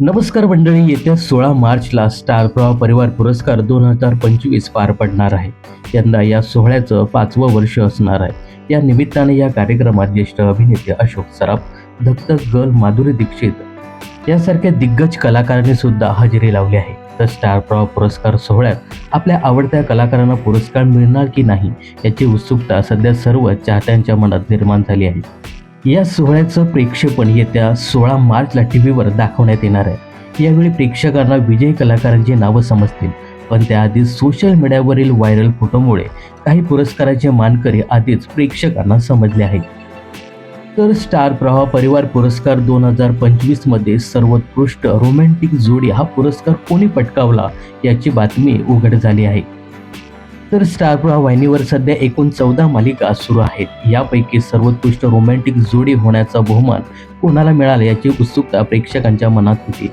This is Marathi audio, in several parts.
नमस्कार मंडळी येत्या सोळा मार्चला स्टार प्रवाह परिवार पुरस्कार दोन हजार पंचवीस पार पडणार आहे. यंदा या सोहळ्याचं पाचवं वर्ष असणार आहे. या निमित्ताने या कार्यक्रमात ज्येष्ठ अभिनेते अशोक सराफ धक्तक गर्ल माधुरी दीक्षित यासारख्या दिग्गज कलाकारांनी सुद्धा हजेरी लावली आहे. तर स्टार प्रवाह पुरस्कार सोहळ्यात आपल्या आवडत्या कलाकारांना पुरस्कार मिळणार की नाही याची उत्सुकता सध्या सर्व चाहत्यांच्या मनात निर्माण झाली आहे. या सोहळ्याचं प्रेक्षेपण येत्या सोळा मार्चला टी व्हीवर दाखवण्यात येणार आहे. यावेळी प्रेक्षकांना विजयी कलाकारांची नावं समजतील. पण त्याआधी सोशल मीडियावरील व्हायरल फोटोमुळे काही पुरस्काराचे मानकरी आधीच प्रेक्षकांना समजले आहेत. तर स्टार प्रवाह परिवार पुरस्कार दोन हजार पंचवीसमध्ये सर्वोत्कृष्ट रोमॅन्टिक जोडी हा पुरस्कार कोणी पटकावला याची बातमी उघड झाली आहे. तर स्टार प्रवाह वाहिनीवर सध्या एकूण चौदा मालिका सुरू आहेत. यापैकी सर्वोत्कृष्ट रोमॅन्टिक जोडी होण्याचा बहुमान कोणाला मिळाला याची उत्सुकता प्रेक्षकांच्या मनात होती.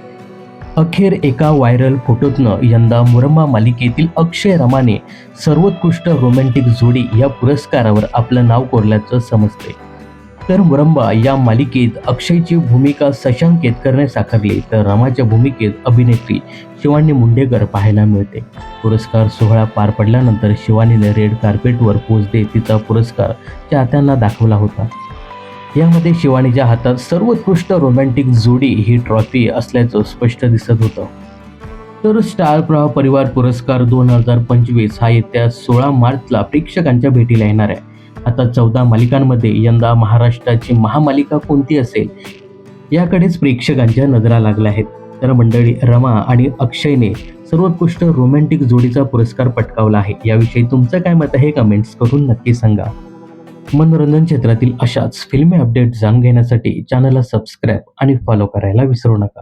अखेर एका व्हायरल फोटोतनं यंदा मुरम्मा मालिकेतील अक्षय रमाने सर्वोत्कृष्ट रोमॅन्टिक जोडी या पुरस्कारावर आपलं नाव कोरल्याचं समजते तर मुरंबा या मालिकेत अक्षयची भूमिका शशांक केतकरने साकारली तर रमाच्या भूमिकेत अभिनेत्री शिवानी मुंडेकर पाहायला मिळते. पुरस्कार सोहळा पार पडल्यानंतर शिवानीने रेड कार्पेटवर पोच देत तिचा पुरस्कार चाहत्यांना दाखवला होता. यामध्ये शिवानीच्या हातात सर्वोत्कृष्ट रोमॅन्टिक जोडी ही ट्रॉफी असल्याचं स्पष्ट दिसत होतं. तर स्टार प्रवाह परिवार पुरस्कार दोन हजार पंचवीस हा येत्या सोळा मार्चला प्रेक्षकांच्या भेटीला येणार आहे. आता चौदा मालिकांमध्ये यंदा महाराष्ट्राची महामालिका कोणती असेल? याकडेच प्रेक्षकांच्या नजरा लागल्या आहेत. तर मंडळी रमा आणि अक्षयने सर्वोत्कृष्ट रोमॅन्टिक जोडीचा पुरस्कार पटकावला आहे. याविषयी तुमचं काय मत आहे कमेंट्स करून नक्की सांगा. मनोरंजन क्षेत्रातील अशाच फिल्मी अपडेट जाणून घेण्यासाठी चॅनलला सबस्क्राईब आणि फॉलो करायला विसरू नका.